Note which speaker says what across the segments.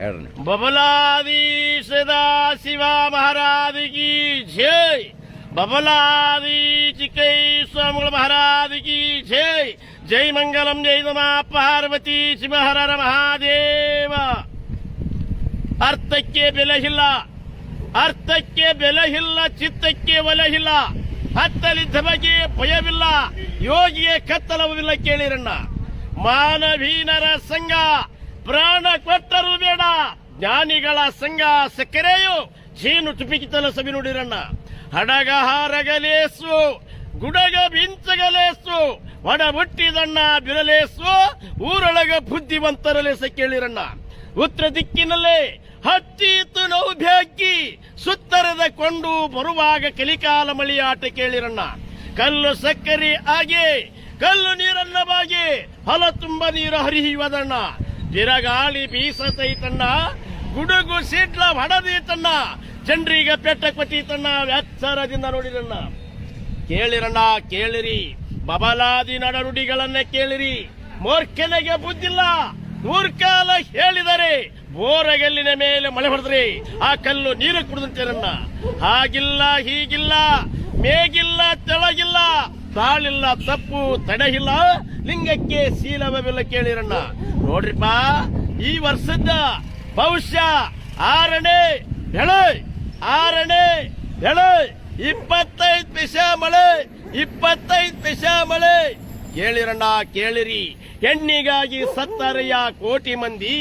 Speaker 1: ಹೇಳ್ರಿ
Speaker 2: ಬಬಲಾದಿ ಶಿವ ಮಹಾರಾಜ ಜೈ ಬಬಲಾದಿ ಚಿಕೈ ಸ್ವಾಮಿಗಳ ಮಹಾರಾಜ ಜೈ ಜೈ ಮಂಗಲಂ, ಜೈ ನಮ, ಪಾರ್ವತಿ ಶಿವಹರರ ಮಹಾದೇವ. ಅರ್ಥಕ್ಕೆ ಬೆಲೆ ಇಲ್ಲ ಅರ್ಥಕ್ಕೆ ಬೆಲೆ ಇಲ್ಲ ಚಿತ್ತಕ್ಕೆ ಒಲೆ ಇಲ್ಲ ಹತ್ತಲಿದ್ದ ಧಮಗೆ ಭಯವಿಲ್ಲ. ಯೋಗಿಗೆ ಕತ್ತಲವಿಲ್ಲ ಕೇಳಿರಣ್ಣ. ಮಾನವೀನರ ಸಂಘ. ಪ್ರಾಣ ಕೊಟ್ಟರು ಬೇಡ. ಜ್ಞಾನಿಗಳ ಸಂಘ ಸಕ್ಕರೆಯು ಜೀನು ತುಪಿಕಿತಲ ಸಭೆ ನೋಡಿರಣ್ಣ. ಹಡಗ ಹಾರಗಲೇಸು ಗುಡಗ ಬಿಂಚಗಲೇಸು ಒಡ ಹುಟ್ಟಿದಣ್ಣ ಬಿರಲೇಸು, ಊರೊಳಗ ಬುದ್ಧಿವಂತರಲೇಸ ಕೇಳಿರಣ್ಣ. ಉತ್ತರ ದಿಕ್ಕಿನಲ್ಲೇ ಹತ್ತೀತು ನೋವು ಬ್ಯಾಕಿ ಸುತ್ತರದ ಕೊಂಡು ಬರುವಾಗ ಕಲಿಕಾಲ ಮಳಿಯಾಟ ಕೇಳಿರಣ್ಣ. ಕಲ್ಲು ಸಕ್ಕರೆ ಆಗಿ, ಕಲ್ಲು ನೀರನ್ನ ಬಾಗಿ, ಹೊಲ ತುಂಬ ನೀರು ಹರಿಯುವುದಣ್ಣ. ಬಿರಗಾಳಿ ಬೀಸತೈತಣ್ಣ ಗುಡುಗು ಸಿಡ್ಲ ಹೊಡೆದೀತಣ್ಣ ಜನರಿಗೆ ಪೆಟ್ಟ ಕೊಟ್ಟೀತಣ್ಣ ವ್ಯಾಚಾರದಿಂದ ನೋಡಿರಣ್ಣ ಕೇಳಿರಣ್ಣ, ಕೇಳಿರಿ. ಬಬಲಾದಿ ನಡನುಡಿಗಳನ್ನ ಕೇಳಿರಿ. ಮೂರ್ಖನಿಗೆ ಬುದ್ಧಿಲ್ಲ. ಮೂರ್ಖಾಲ ಹೇಳಿದರೆ ಬೋರಗಲ್ಲಿನ ಮೇಲೆ ಮಳೆ ಹೊಡೆದ್ರಿ ಆ ಕಲ್ಲು ನೀರು ಕುಡಿದಂತೇರಣ್ಣ ಹಾಗಿಲ್ಲ, ಹೀಗಿಲ್ಲ, ಮೇಗಿಲ್ಲ, ತೆಳಗಿಲ್ಲ, ತಾಳಿಲ್ಲ, ತಪ್ಪು, ತಡೆಯಿಲ್ಲ, ಲಿಂಗಕ್ಕೆ ಶೀಲವಿಲ್ಲ ಕೇಳಿರಣ್ಣ. ನೋಡ್ರಿಪ್ಪ, ಈ ವರ್ಷದ ಭವಿಷ್ಯ ಆರನೇ ಹೇಳು ಆರನೇ ಹೇಳು ಇಪ್ಪತ್ತೈದು ಪಿಶ ಮಳೆ, ಇಪ್ಪತ್ತೈದು ಪಿಶ ಮಳೆ. ಕೇಳಿರಣ್ಣ, ಕೇಳಿರಿ, ಹೆಣ್ಣಿಗಾಗಿ ಸತ್ತರಯ್ಯ ಕೋಟಿ ಮಂದಿ,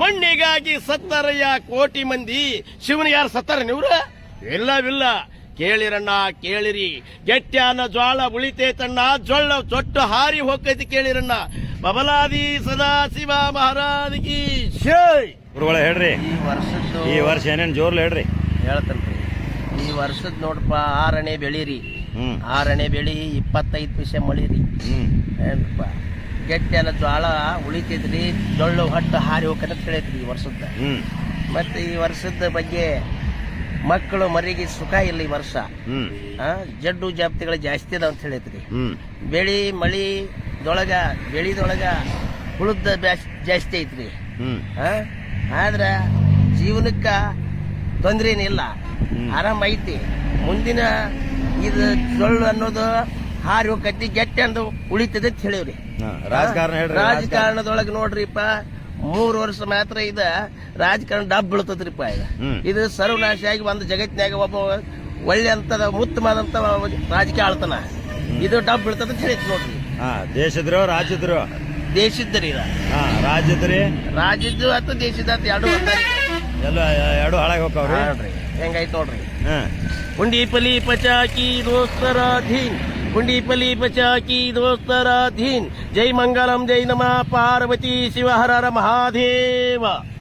Speaker 2: ಮಣ್ಣಿಗಾಗಿ ಸತ್ತರಯ್ಯ ಕೋಟಿ ಮಂದಿ ಶಿವನ ಯಾರು ಸತ್ತಾರ ನೀವ್ರ ಇಲ್ಲವಿಲ್ಲ ಕೇಳಿರಣ್ಣ ಕೇಳಿರಿ. ಗೆಟ್ಟ್ಯಾನ ಜ್ವಾಳ ಉಳಿತೈತಣ್ಣ ಜೊಳ್ಳ ಜೊಟ್ಟು ಹಾರಿ ಹೋಗೈತಿ ಕೇಳಿರಣ್ಣ. ಬಬಲಾದಿ ಸದಾ ಶಿವ ಮಹಾರಾಜಿಗೆ ಜೈ!
Speaker 1: ಗುರುಗಳ ಹೇಳ್ರಿ.
Speaker 3: ಈ ವರ್ಷದ್ದು
Speaker 1: ಈ ವರ್ಷ ಏನೇನ್ ಜೋರ್ಲಿ ಹೇಳ್ರಿ.
Speaker 3: ಹೇಳ್ತೇನ್ರಿ ಈ ವರ್ಷದ ನೋಡಪ್ಪ ಆರನೇ ಬೆಳಿರಿ
Speaker 1: ಹ್ಮ್.
Speaker 3: ಆರನೇ ಬೆಳಿ ಇಪ್ಪತ್ತೈದು ಪೈಸೆ ಮಳಿರಿ
Speaker 1: ಹ್ಮ್.
Speaker 3: ಏನಪ್ಪ ಗೆಟ್ಟೆಲ್ಲ ಜ್ವಾಳ ಉಳಿತೈತ್ರಿ ಜೊಳ್ಳು ಹೊಟ್ಟು ಹಾರಿ ಹೋಗತ್ತ ಕೇಳೈತ್ರಿ ಈ ವರ್ಷದ
Speaker 1: ಹ್ಮ್.
Speaker 3: ಮತ್ತೆ ಈ ವರ್ಷದ ಬಗ್ಗೆ ಮಕ್ಕಳು ಮರಿಗೆ ಸುಖ ಇಲ್ಲ ಈ ವರ್ಷ ಆ, ಜಡ್ಡು ಜಾಪ್ತಿಗಳು ಜಾಸ್ತಿ ಅದಾವ ಅಂತ ಹೇಳೈತ್ರಿ ಬೆಳಿ ಮಳಿ ದೊಳಗ ಬೆಳಿದೊಳಗ ಹುಳದ ಬ್ಯಾಸ್ ಜಾಸ್ತಿ ಐತ್ರಿ. ಆ? ಆದ್ರ ಜೀವನಕ್ಕ ತೊಂದ್ರೆ ಏನಿಲ್ಲ
Speaker 1: ಹ್ಮ್.
Speaker 3: ಆರಾಮ ಐತಿ. ಮುಂದಿನ ಇದು ಸೊಳ್ಳು ಅನ್ನೋದು ಹಾರಿ ಹೋಗತಿ ಗೆಟ್ಟೆ ಅಂದು ಉಳಿತದೆ ಅಂತ ಹೇಳಿವ್ರಿ.
Speaker 1: ರಾಜಕಾರಣ ಹೇಳ್ರಿ
Speaker 3: ರಾಜಕಾರಣದೊಳಗ ನೋಡ್ರಿಪ್ಪ ಮೂರು ವರ್ಷ ಮಾತ್ರ ಇದ ರಾಜಕಾರಣ ಡಬ್ ಬೀಳ್ತದ್ರಿಪ್ಪ ಇದು
Speaker 1: ಹ್ಮ್.
Speaker 3: ಇದು ಸರ್ವನಾಶ ಆಗಿ ಒಂದು ಜಗತ್ತಿನಾಗ ಒಬ್ಬ ಒಳ್ಳೆ ಅಂತದ ಉತ್ತಮವಾದಂತ ರಾಜಕೀಯ ಆಳ್ತಾನ. ಇದು ಡಬ್ ಬೀಳ್ತದ ಹೇಳೈತಿ ನೋಡ್ರಿ.
Speaker 1: ದೇಶದ್ರು ರಾಜ್ಯದ್ರು?
Speaker 3: ದೇಶದ್ರಿ
Speaker 1: ರಾಜ್ಯದ್ರಿ?
Speaker 3: ರಾಜ್ಯದ್ದು ಅಥವಾ ದೇಶದ ಅಂತ ಎರಡು.
Speaker 1: ಎಲ್ಲ ಎರಡು ಹಾಳಾಗಿ ಹೋಗ್ತಾವ್ರಿ?
Speaker 3: ನೋಡ್ರಿ ಹೆಂಗೈತ್ ನೋಡ್ರಿ.
Speaker 1: ಹಾ
Speaker 2: ಕುಂಡಿ ಪಲಿ ಪಚಾಕಿ ದೋಸ್ತರ ಧೀನ್. ಕುಂಡಿ ಪಲಿ ಪಚಾಕಿ ದೋಸ್ತರ ಧೀನ್ ಜೈ ಮಂಗಲಂ ಜೈ ನಮ ಪಾರ್ವತಿ ಶಿವ ಹರರ ಮಹಾದೇವ